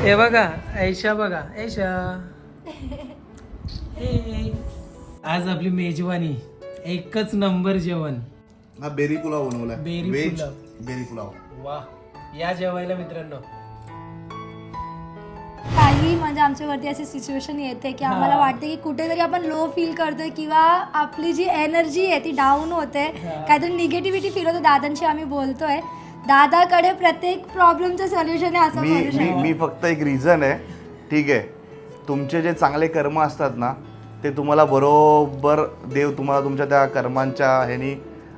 हे बघा ऐशा बघा ऐशा. हे. आज आपली मेजवानी एकच नंबर जेवण. हा बेरी पुलाव बनवलाय. Berry veg pulao. Berry pulao. वा या जेवायला मित्रांनो. काही म्हणजे आमच्यावरती अशी सिच्युएशन येते की आम्हाला वाटते की कुठेतरी आपण लो फील करतोय किंवा आपली जी एनर्जी आहे ती डाऊन होते. काहीतरी निगेटिव्हिटी फील होते. दादांशी आम्ही बोलतोय. दादाकडे प्रत्येक प्रॉब्लेमचं सोल्युशन आहे असं मी मी मी फक्त एक रिझन आहे. ठीक आहे. तुमचे जे चांगले कर्म असतात ना ते तुम्हाला बरोबर देव तुम्हाला तुमच्या त्या कर्मांच्या ह्यानी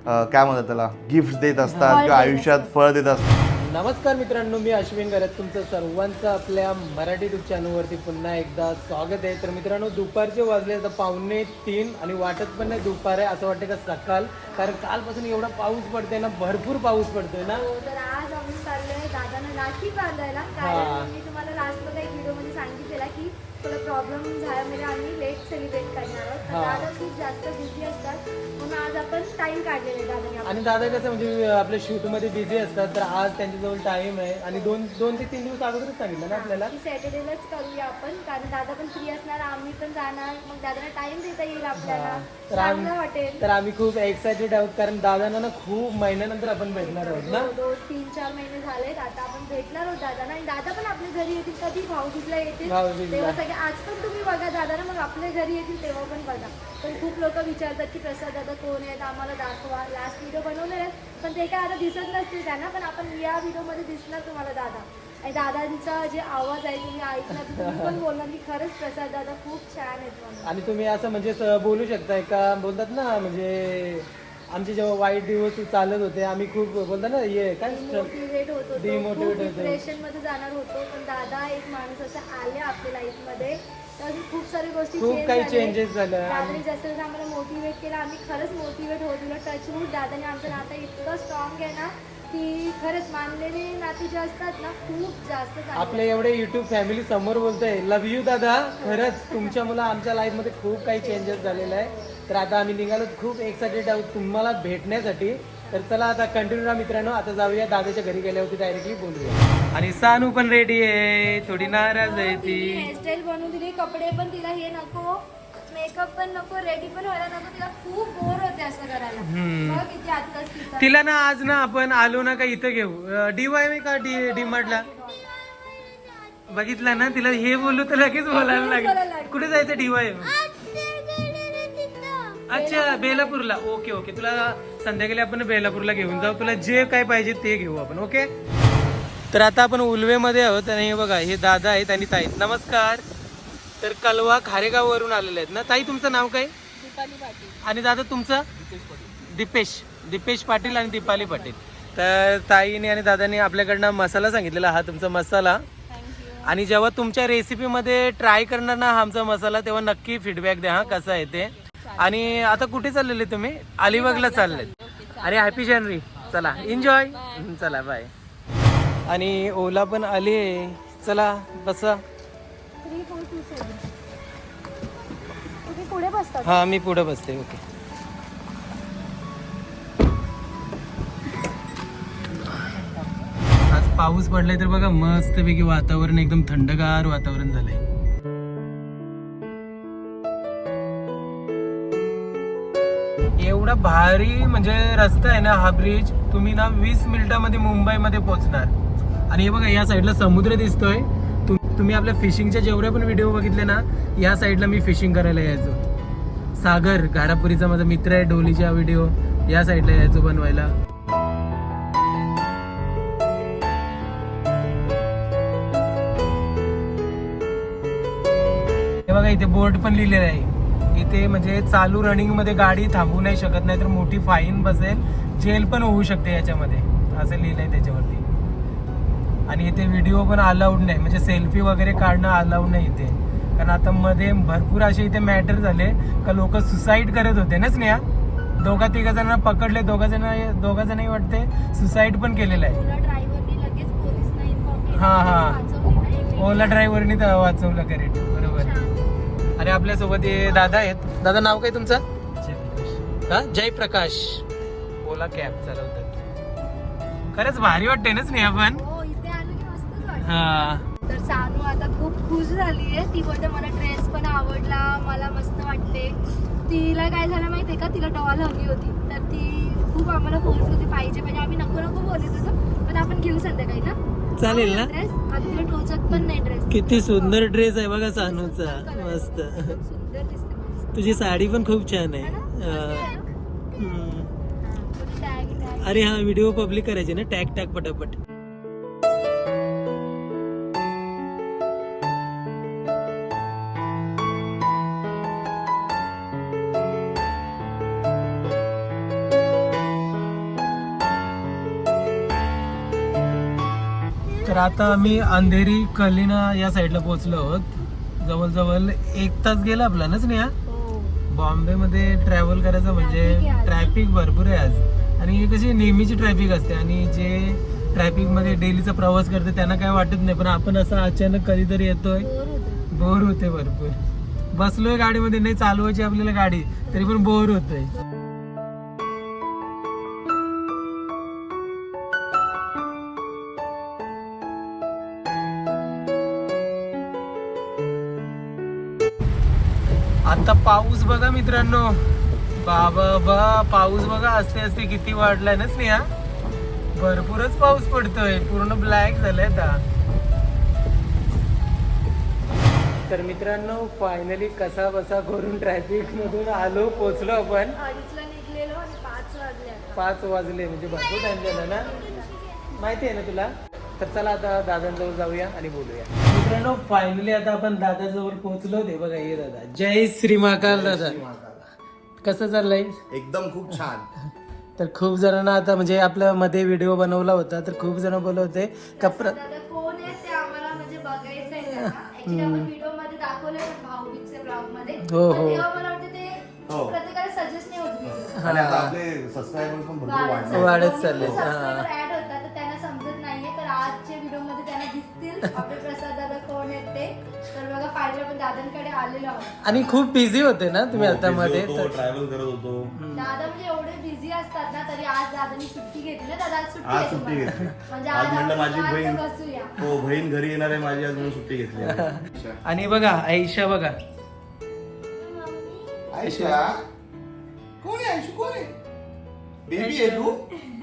अं, काय म्हणतात त्याला गिफ्ट देत असतात किंवा आयुष्यात फळ देत असतात. नमस्कार मित्रांनो मी अश्विन गरत तुमचं सर्वांचं आपल्या मराठी युट्यूब चॅनलवरती पुन्हा एकदा स्वागत आहे. तर मित्रांनो दुपारचे वाजले आता पावणे तीन आणि वाटत पण नाही दुपार आहे असं वाटतं का सकाळ? कारण कालपासून एवढा पाऊस पडतोय ना भरपूर पाऊस पडतोय ना. हो, तर आज आम्ही चाललोय दादांना राखी बांधायला. हा. कारण मी तुम्हाला लास्टला एक व्हिडिओमध्ये सांगितलेला की थोडा प्रॉब्लेम झाल्यामुळे आम्ही लेट सेलिब्रेट करणार आहोत. तर हा. दादा खूप जास्त बिझी असतात. म्हणून आज आपण टाइम काढलेला दादाने. आणि दादा कसं म्हणजे आपल्या शूटमध्ये बिझी असतात तर आज त्यांच्याजवळ टाइम आहे. आणि दोन दोन ते तीन दिवस अगोदरच सांगितलं ना आपल्याला? सॅटर्डेलाच करूया आपण कारण दादा पण फ्री असणार आम्ही पण जाणार. मग दादाला टाइम देता येईल आपल्याला. तर आम्ही- चांगलं वाटेल तर आम्ही खूप एक्सायटेड आहोत कारण दादांना ना खूप महिन्यानंतर आपण भेटणार आहोत ना? दोन दोन तीन चार महिने झालेत आता आपण भेटणार आहोत दादाला आणि दादा पण आपल्या घरी येतील कधी भाऊजीला येतील? भाऊबीजला. तेव्हा सगळे आज पण तुम्ही बघा दादाला मग आपल्या घरी येतील तेव्हा पण बघा. पण खूप लोक विचारतात की प्रसाद दादा कोण आहेत आम्हाला दाखवा. लास्ट व्हिडिओ बनवले आहेत पण ते काय आता दिसत नसतील त्यांना पण आपण या व्हिडिओमध्ये दिसणार तुम्हाला दादा. आणि दादांचा जे आवाज आहे तुम्ही तर तुम्ही पण बोलणार की खरंच प्रसाद दादा खूप छान आहेत म्हणून. आणि तुम्ही असं म्हणजे बोलू शकताय का बोलतात ना म्हणजे आमचे जेव्हा वाईट दिवस चालत होते आम्ही खूप बोलतात ना हे काय डिमोटिवेट होत होतो. डिप्रेशनमध्ये जाणार होतो पण दादा एक माणूस असं आले आपल्या लाईफमध्ये तर अजून खूप सारी गोष्टी खूप काही changes झाल्या. दादाने जसं जसं आम्हाला मोटिवेट केलं आम्ही खरंच मोटिवेट होत गेलो. टचवूड दादाने आमचं नातं इतकं स्ट्रॉंग आहे ना की खरंच मानलेले नाते जे असतात ना खूप जास्त चांगले. आपल्या एवढे युट्यूब फॅमिली समोर बोलतोय लव यू दादा. खरंच तुमच्यामुळे आमच्या लाईफमध्ये खूप काही चेंजेस झालेला आहे. तर आता आम्ही निघालो खूप एक्सायटेड आहोत तुम्हाला भेटण्यासाठी. तर चला आता कंटिन्यू राहा मित्रांनो. आता जाऊया. दादाच्या घरी गेल्यावरती डायरेक्टली बोलूया. आणि सानू पण रेडी आहे. थोडी नाराज आहे ती. हेअरस्टाईल बनवून दिली. कपडे पण तिला हे नको. मेकअप पण नको. रेडी पण व्हायला नको. तिला खूप बोर होते असं करायला. आत्ताच तिचा तिला ना आज ना आपण आलो ना का इथं घेऊ. डी वाय का डी डी मार्टला बघितलं ना? तिला हे बोलू तर लगेच बोलायला लागेल. कुठे जायचं डी वाय अच्छा बेलापूरला. Okay okay. तुला संध्याकाळी आपण बेलापूरला घेऊन जाऊ. तुला जे काय पाहिजे ते घेऊ आपण ओके तर आता आपण उल्वेमध्ये आहोत आणि हे बघा हे दादा आहेत आणि ताई. नमस्कार. तर कलवा खारेगाव वरून आलेले आहेत ना? ताई तुमचं नाव काय? आणि दादा तुमचं? दीपेश दीपेश. पाटील आणि दीपाली पाटील. तर ताईने आणि दादाने आपल्याकडनं मसाला सांगितलेला हा तुमचा मसाला. आणि जेव्हा तुमच्या रेसिपीमध्ये ट्राय करणार ना हा आमचा मसाला तेव्हा नक्की फीडबॅक द्या हा कसा आहे ते. आणि आता कुठे चाललेले तुम्ही? अलिबागला चाललेत. अरे हॅपी जर्नी चला एन्जॉय चला बाय आणि ओला पण आले चला बसा. हा मी पुढे बसते ओके आज पाऊस पडलाय तर बघा मस्तपैकी वातावरण एकदम थंडगार वातावरण झालंय. एवढा भारी म्हणजे रस्ता आहे ना हा ब्रिज तुम्ही ना वीस मिनिटामध्ये मुंबईमध्ये पोहोचणार आणि हे बघा या साईडला समुद्र दिसतोय. तुम- तुम्ही आपल्या फिशिंगच्या जेवढे पण व्हिडिओ बघितले ना या साईडला मी फिशिंग करायला यायचो. सागर घारापुरीचा माझा मित्र आहे डोलीच्या व्हिडिओ या साईडला यायचो बनवायला. हे बघा इथे बोर्ड पण लिहिलेला आहे. इथे म्हणजे चालू रनिंगमध्ये गाडी थांबवू नाही शकत नाही तर मोठी फाईन बसेल. जेल पण होऊ शकते याच्यामध्ये. असं लिहिलंय त्याच्यावरती. आणि इथे व्हिडिओ पण अलाउड नाही. म्हणजे सेल्फी वगैरे काढणं अलाउड नाही इथे. कारण आता मध्ये भरपूर असे इथे मॅटर झाले. का लोक सुसाईड करत होते ना स्नेहा? दोघा तिघा जणांना पकडले. दोघा जण दोघा जणही वाटते सुसाईड पण केलेलं आहे. हा, हा. ओला ड्रायव्हरनी वाचवलं करेक्ट. आणि आपल्यासोबत हे दादा आहेत. दादा नाव काय तुमचं? हा? जयप्रकाश. ओला कॅब चालवतात. खरंच भारी वाटते ना स्नेहा पण. हो इथे आलो की मस्तच वाटतं हा. तर सानू आता खूप खुश झाली आहे ती बोलते मला ड्रेस पण आवडला मला मस्त वाटते तिला काय झालं माहितीये का? तिला डॉल हवी होती. तर ती खूप आम्हाला फोर्स होती पाहिजे. म्हणजे आम्ही नको नको बोलत होतो पण आपण घेऊ संध्याकाळी ना? चालेल ना? पण नाही ड्रेस किती सुंदर ड्रेस आहे बघा सानूचा. मस्त. तुझी साडी पण खूप छान आहे. अरे हा व्हिडिओ पब्लिक करायचे ना? टॅग टॅग पटापट. तर आता आम्ही अंधेरी कलिना या साईडला पोहोचलो आहोत जवळजवळ एक तास गेला आपला ना स्नेहा हो. बॉम्बे मध्ये ट्रॅव्हल करायचं म्हणजे. ट्रॅफिक भरपूर आहे आज आणि ही कशी नेहमीची ट्रॅफिक असते आणि जे ट्रॅफिकमध्ये डेलीचा प्रवास करते त्यांना काय वाटत नाही पण आपण असं अचानक कधीतरी येतोय. बोर होते भरपूर बसलोय गाडीमध्ये नाही चालवायची आपल्याला गाडी तरी पण बोर होतोय आता पाऊस बघा मित्रांनो. बाबा बा पाऊस बघा असते असते किती वाढलाय ना स्नेहा? भरपूरच पाऊस पडतोय. पूर्ण ब्लॅक झालाय आता. तर मित्रांनो फायनली कसा बसा करून ट्रॅफिक मधून आलो पोचलो आपण. पाच वाजले म्हणजे भरपूर टाइम झाला ना? माहिती आहे ना तुला? तर चला आता दादांजवळ जाऊया आणि बोलूया मित्रांनो फायनली आता आपण दादाजवळ पोहोचलो ते बघा ये दादा जय श्री महाकाल दादा कसं चाललंय एकदम खूप छान तर खूप जणांना आता म्हणजे आपल्या मध्ये व्हिडिओ बनवला होता तर खूप जण बोलत होते का प्र- दादा कोण आहे ते आम्हाला म्हणजे बघायचं आहे त्यांना. Actually आपण व्हिडिओमध्ये दाखवले भाऊबीजचे ब्लॉगमध्ये हो, पण हो. तेव्हा मला वाटतं ते हो. प्रत्येकाला सजेस्ट नाही होत video. आणि आता आपले सबस्क्रायबर पण भरपूर वाढत वाढले चालले. वाढत मग चालले, ते हा. subscriber आपले प्रसाद दादा कोण आहेत ते? तर बघा फायनल आपण दादांकडे आलेलो आहोत. आणि खूप बिझी होते ना तुम्ही आता मध्ये ट्रॅव्हल करत होतो. दादा म्हणजे एवढे बिझी असतात ना तरी आज दादानी सुट्टी घेतली ना दादा आज सुट्टी आज आहे सुट्टी तुम्हाला. घेतली. म्हणजे आज आज म्हणलं आपण माझी निवांत बहीण- बसूया. हो बहीण घरी येणार आहे माझी आज म्हणून सुट्टी घेतली आहे. आणि बघा आईशा बघा. आयशा कोण आहे आयशू? कोण आहे? बेबी आहे तू?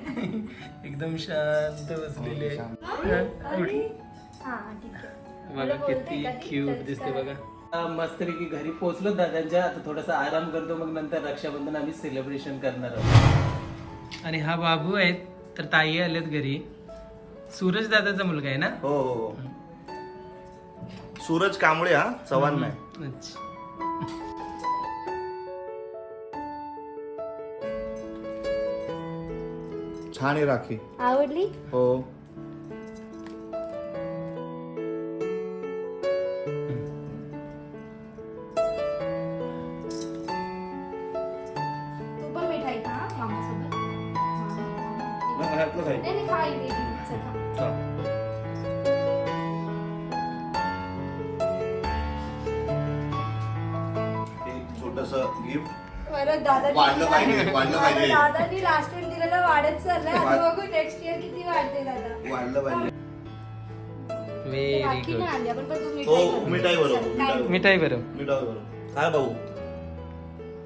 एकदम शांत बसलेली आहे. हा, उठ. हा ठीक आहे. बघा किती? क्यूट दिसते. बघा. मस्तपैकी घरी पोहोचलो दादांच्या. आता थोडासा आराम करतो मग नंतर रक्षाबंधन आम्ही सेलिब्रेशन करणार आहोत. आणि हा बाबू आहेत तर ताई आलेत घरी. सूरज दादाचा मुलगा आहे ना? हो हो हो. सूरज कांबळे हा चव्हाण नाही अच्छा. छान आहे राखी. आवडली? हो. नाही नाही खाई दे चल खा. छोटस गिफ्ट परत दादा वाढलं पाहिजे, वाढलं पाहिजे. दादानी लास्ट टाइम दिलेलं वाढत चाललंय. आता वाढ- बघू नेक्स्ट इयर किती वाढते दादा. वाढलं पाहिजे. व्हेरी राखी नाही गुड आणली आपण पण तू हो मिठाई मिठाई बरोबर मिठाई काय? मिठाई बरं मिठाई बरोबर काय भाऊ?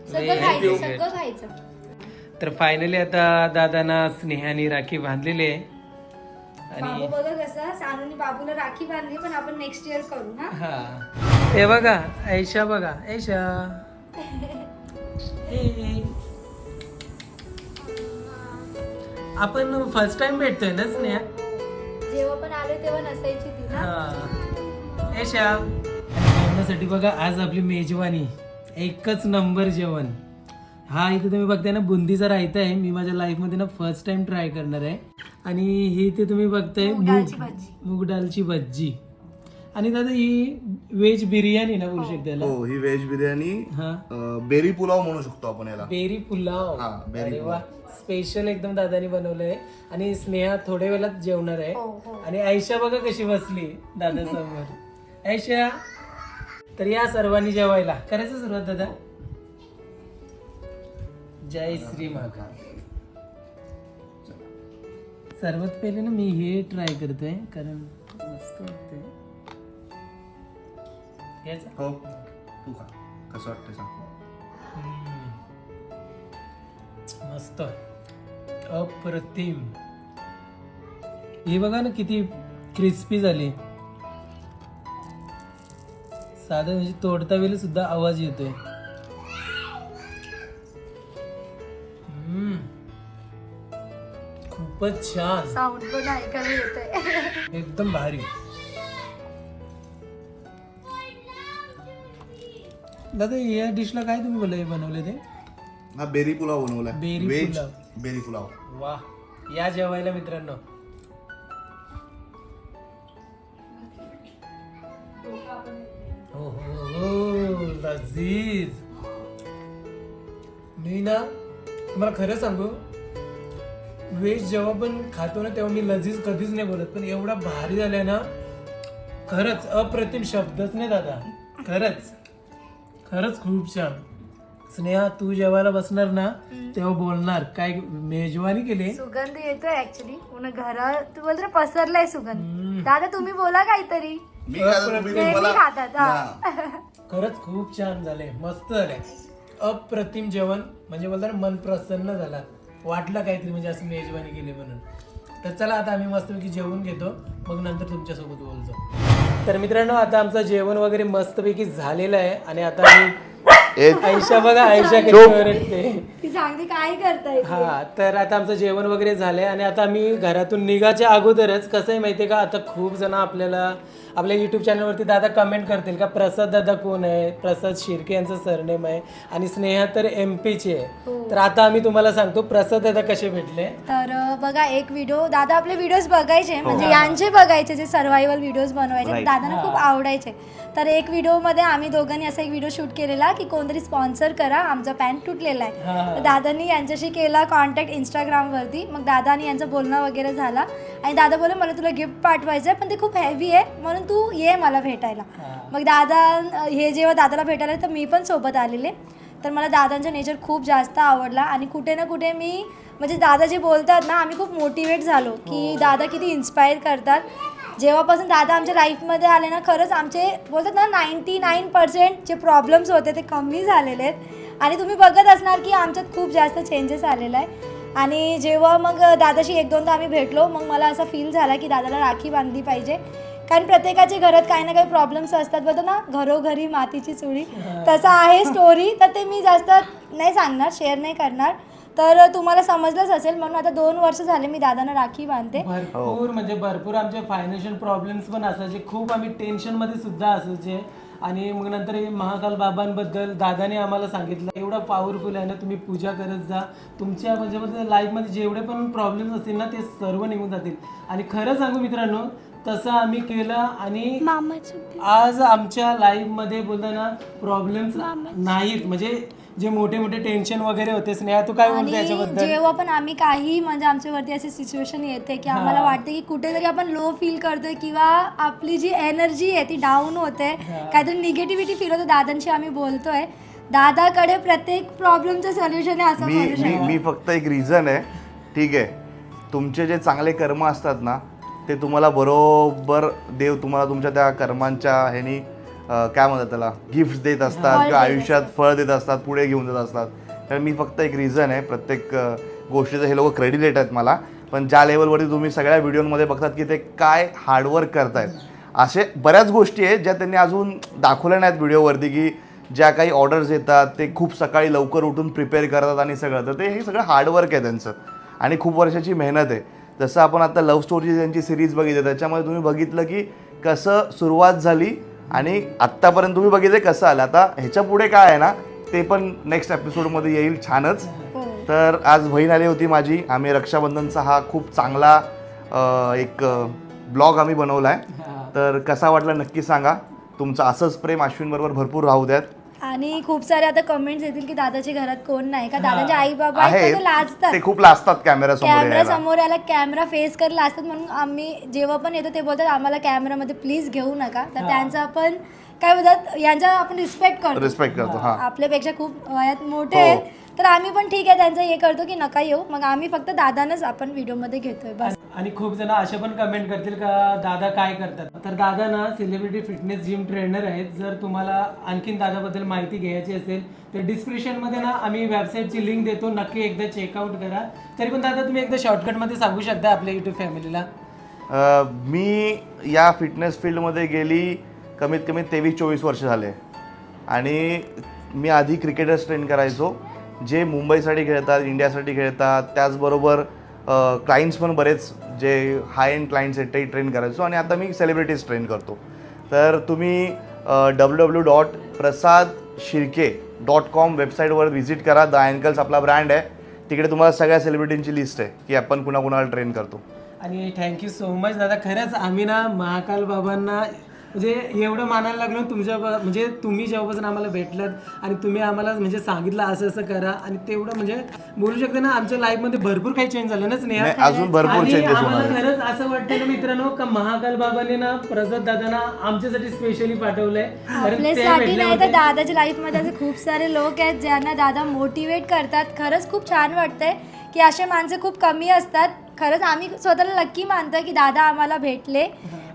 सगळं Very खायचं good. सगळं खायचं. तर फायनली आता दादांना स्नेहानी राखी बांधलेली आहे. बाबू आणि बघा कसा सानूनी बाबूला राखी बांधली पण आपण नेक्स्ट इयर करू हा? हा. हे बघा ऐशा बघा ऐशा. ए. आपण फर्स्ट टाइम भेटतोय ना स्नेहा? जेव्हा पण आलो तेव्हा नसायची ती ना? हा. ऐशा. आणि जेवणासाठी बघा आज आपली मेजवानी एकच नंबर जेवण. हा इथे तुम्ही बघताय ना बुंदीचा रायता आहे. मी माझ्या लाईफमध्ये ना फर्स्ट टाइम ट्राय करणार आहे. आणि ही इथे तुम्ही बघताय मूग डाळची भाजी. मूग डालची भज्जी. आणि दादा ही व्हेज बिर्याणी ना बोलू शकते याला? हो ही व्हेज बिर्याणी हा. अं, बेरी पुलाव म्हणू शकतो आपण याला. बेरी पुलाव. हा, बेरी अरे वा. स्पेशल एकदम दादानी बनवलंय. आणि स्नेहा थोड्या वेळात जेवणार आहे. हो, हो. आणि आयशा बघा कशी बसली दादा समोर आयशा तर या सर्वांनी जेवायला. करायचं सुरुवात दादा? जय श्री महाकाल. सर्वात पहिले ना मी हे ट्राय करतोय कारण मस्त वाटतंय. घ्यायचं? हो. तू खा. कसं वाटतं सांग. मस्त. अप्रतिम. हे बघा ना किती क्रिस्पी झाली. साधं म्हणजे तोडता वेळी सुद्धा आवाज येतोय. खूपच छान. साऊंड पण ऐकायला येतंय. एकदम भारी. दादा या डिशला काय तुम्ही बोला हे बनवले ते? हा बेरी पुलाव बनवला. Berry veg pulao. Berry pulao. वा या जेवायला मित्रांनो. हो हो हो लजीज. मी ना तुम्हाला खरं सांगू व्हेज जेव्हा पण खातो ना तेव्हा मी लजीज कधीच नाही बोलत. पण एवढा भारी झालाय ना खरंच अप्रतिम शब्दच नाही दादा. खरंच. खरंच खूप छान. स्नेहा तू जेवायला बसणार ना तेव्हा बोलणार. काय मेजवानी केली? सुगंध येतोय ऍक्च्युली घरात तू बोलतो पसरलाय सुगंध. दादा तुम्ही बोला काहीतरी. मी काय तुम्ही नेहमी मला खातात हा. हा. खरंच खूप छान झाले मस्त झाले अप्रतिम जेवण. म्हणजे बोलतात ना मन प्रसन्न झाला. वाटलं काहीतरी म्हणजे असं मेजवानी केली म्हणून. तर चला आता आम्ही मस्तपैकी जेवून घेतो. मग नंतर तुमच्यासोबत बोलतो. तर मित्रांनो आता आमचं जेवण वगैरे मस्तपैकी झालेलं आहे. आणि आता आम्ही ए आयशा बघा आयशा कशी चुप. ओरडते. ती सांगते काय करताय हा तर आता आमचं जेवण वगैरे झालंय आणि आता आम्ही घरातून निघाच्या अगोदरच कसं आहे माहितीये का आता खूप जण आपल्याला आपल्या युट्यूब चॅनलवरती दादा कमेंट करतील का प्रसाद दादा कोण आहे? प्रसाद शिर्के यांचं सरनेम आहे आणि स्नेहा तर एम पीची आहे. तर आता आम्ही तुम्हाला सांगतो प्रसाद दादा कसे भेटले? तर अं, बघा एक व्हिडिओ दादा आपले व्हिडिओज बघायचे म्हणजे यांचे बघायचे जे सर्व्हायवल व्हिडिओज बनवायचे Right. दादांना खूप आवडायचे. तर एक व्हिडिओमध्ये आम्ही दोघांनी असा एक व्हिडिओ शूट केलेला की कोणतरी स्पॉन्सर करा आमचा पॅन्ट तुटलेला आहे. हा. तर दादांनी यांच्याशी केला कॉन्टॅक्ट इंस्टाग्रामवरती. मग दादानी यांचं बोलणं वगैरे झाला. आणि दादा बोलले मला तुला गिफ्ट पाठवायचं आहे पण ते खूप हेवी आहे म्हणून तू ये मला भेटायला. हा. मग दादा हे जेव्हा दादाला भेटायला तर मी पण सोबत आलेले. तर मला दादांचा नेचर खूप जास्त आवडला. आणि कुठे ना कुठे मी म्हणजे दादा जे बोलतात ना आम्ही खूप मोटिवेट झालो की दादा किती इन्स्पायर करतात. जेव्हापासून दादा आमच्या लाईफमध्ये आले ना खरंच आमचे बोलतात ना नाईन्टी नाईन पर्सेंट जे प्रॉब्लेम्स होते ते कमी झालेले आहेत. आणि तुम्ही बघत असणार की आमच्यात खूप जास्त चेंजेस आलेला आहे आणि जेव्हा मग दादाशी एक दोनदा आम्ही भेटलो मग मला असा फील झाला की दादाला राखी बांधली पाहिजे. कारण प्रत्येकाच्या घरात काही ना काही प्रॉब्लेम्स असतात. बघा ना घरोघरी मातीची चुळी. तसं आहे स्टोरी तर ते मी जास्त नाही सांगणार शेअर नाही करणार. तर तुम्हाला समजलंच असेल म्हणून आता दोन वर्ष झाले मी दादांना राखी बांधते. भरपूर म्हणजे भरपूर आमचे फायनान्शियल प्रॉब्लेम्स पण असायचे. खूप आम्ही टेन्शनमध्ये सुद्धा असायचे. आणि मग नंतर हे महाकाल बाबांबद्दल दादाने आम्हाला सांगितलं एवढा पॉवरफुल आहे ना तुम्ही पूजा करत जा. तुमच्या म्हणजे लाईफमध्ये जेवढे पण प्रॉब्लेम्स असतील ना ते सर्व निघून जातील. आणि खरं सांगू मित्रांनो तसं आम्ही केलं आणि आज आमच्या लाईफमध्ये बोलताना प्रॉब्लेम्स नाहीत. म्हणजे जे मोठे मोठे टेन्शन वगैरे होते स्नेहा तू काय बोलते आणि याच्याबद्दल? जेव्हा पण आम्ही काही म्हणजे आमच्यावरती अशी सिच्युएशन येते की आम्हाला वाटते की कुठेतरी आपण लो फील करतोय किंवा आपली जी एनर्जी आहे ती डाऊन होते. काहीतरी निगेटिव्हिटी फील होते दादांशी आम्ही बोलतोय. दादाकडे प्रत्येक प्रॉब्लेमचं सोल्युशन आहे असं मी म्हणू मी शकतो मी फक्त एक रिझन आहे. ठीक आहे. तुमचे जे चांगले कर्म असतात ना ते तुम्हाला बरोबर देव तुम्हाला तुमच्या त्या कर्मांच्या ह्यानी काय म्हणतात त्याला? गिफ्ट देत असतात किंवा आयुष्यात फळ देत असतात पुढे घेऊन जात असतात. तर मी फक्त एक रिझन आहे प्रत्येक गोष्टीचं हे लोक क्रेडिट देत आहेत मला पण ज्या लेवलवरती तुम्ही सगळ्या व्हिडिओमध्ये बघतात की ते काय हार्डवर्क करतायत. असे बऱ्याच गोष्टी आहेत ज्या त्यांनी अजून दाखवल्या नाहीत व्हिडिओवरती की ज्या काही ऑर्डर्स येतात ते खूप सकाळी लवकर उठून प्रिपेअर करतात आणि सगळं. तर ते हे सगळं हार्डवर्क आहे त्यांचं. आणि खूप वर्षाची मेहनत आहे. जसं आपण आता लव्ह स्टोरीची त्यांची सिरीज बघितली त्याच्यामध्ये तुम्ही बघितलं की कसं सुरुवात झाली आणि आत्तापर्यंत तुम्ही बघितलं कसं आलं. आता ह्याच्या पुढे काय आहे ना ते पण नेक्स्ट एपिसोडमध्ये येईल छानच. हो. तर आज बहीण आली होती माझी. आम्ही रक्षाबंधनचा हा खूप चांगला एक ब्लॉग आम्ही बनवला आहे. तर कसा वाटला नक्की सांगा. तुमचं असंच प्रेम अश्विनबरोबर भरपूर राहू द्यात. आणि खूप सारे आता कमेंट्स येतील की दादाच्या घरात कोण नाही. का दादाचे आई बाबा आहेत लाजतात? ते खूप लाजतात कॅमेरा समोर कॅमेरा यायला. समोर याला कॅमेरा फेस करायला असतात म्हणून आम्ही जेव्हा पण येतो ते बोलतात आम्हाला कॅमेरामध्ये प्लीज घेऊ नका. तर त्यांचा आपण काय बोलतात यांचा आपण रिस्पेक्ट करतो. रिस्पेक्ट करतो हा. आपल्यापेक्षा खूप वयात मोठे हो. आहेत. तर आम्ही पण ठीक आहे त्यांचं हे करतो की नका येऊ. मग आम्ही फक्त दादानच आपण व्हिडिओमध्ये घेतोय बस. आणि खूप जण असे पण कमेंट करतील का दादा काय करतात? तर दादा ना सेलिब्रिटी फिटनेस जिम ट्रेनर आहेत. जर तुम्हाला आणखीन दादाबद्दल माहिती घ्यायची असेल तर डिस्क्रिप्शनमध्ये ना आम्ही वेबसाईटची लिंक देतो. नक्की एकदा चेकआउट करा. तरी पण दादा तुम्ही एकदा शॉर्टकटमध्ये सांगू शकता आपल्या युट्यूब फॅमिलीला अ, मी या फिटनेस फील्डमध्ये गेली कमीत कमी तेवीस चोवीस वर्ष झाले. आणि मी आधी क्रिकेटर्स ट्रेन करायचो. जे मुंबईसाठी खेळतात इंडियासाठी खेळतात त्याचबरोबर क्लायंट्स पण बरेच जे हाय एंड क्लायंट्स आहेत ते ट्रेन करायचो. आणि आता मी सेलिब्रिटीज ट्रेन करतो. तर तुम्ही W W dot Prasad Shirke dot com वेबसाईटवर व्हिजिट करा. द अँकल्स आपला ब्रँड आहे. तिकडे तुम्हाला सगळ्या सेलिब्रिटींची लिस्ट आहे की आपण कुणाकुणाला ट्रेन करतो. आणि थँक्यू सो मच दादा. खरंच आम्ही ना महाकाल बाबांना म्हणजे एवढं मानायला लागलो तुमच्या म्हणजे तुम्ही जेव्हापासून आम्हाला भेटलात आणि तुम्ही आम्हाला म्हणजे सांगितलं असं असं करा आणि तेवढं म्हणजे बोलू शकता ना आमच्या लाईफमध्ये भरपूर काही चेंज झालं ना स्नेहा नाही, अजून भरपूर आणि आम्हाला होणार. खरंच असं वाटतं ना मित्रांनो का महाकाल बाबांनी ना प्रसाद दादांना आमच्यासाठी स्पेशली पाठवलंय कारण ते आपल्यासाठी भेटले नाही तर होते. दादाच्या लाईफमध्ये असे खूप सारे लोक आहेत ज्यांना दादा मोटिवेट करतात खरंच खूप छान वाटतंय की असे माणसं खूप कमी असतात खरंच आम्ही स्वतःला नक्की मानतो की दादा आम्हाला भेटले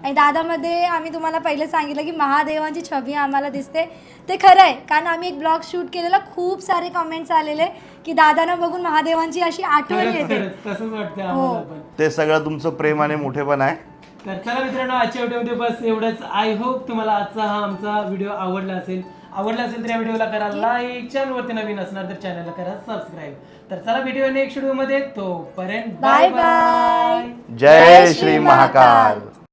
आणि दादामध्ये आम्ही तुम्हाला पहिले सांगितलं की महादेवांची छबी आम्हाला दिसते. ते खरं आहे कारण आम्ही एक ब्लॉग शूट केलेला खूप सारे कमेंट्स आलेले की दादांना बघून महादेवांची अशी आठवण येते. तसंच वाटतं हो. आम्हाला पण. ते सगळं तुमचं प्रेम आणि मोठेपण आहे. तर चला मित्रांनो आजच्या व्हिडिओमध्ये बस एवढंच. आय होप तुम्हाला आजचा हा आमचा व्हिडिओ आवडला असेल. आवडला असेल तर या व्हिडिओला करा लाईक चॅनलवरती नवीन असणार तर चॅनलला करा सबस्क्राईब तर चला व्हिडिओ नेक्स्ट व्हिडिओमध्ये तोपर्यंत बाय बाय जय श्री महाकाल.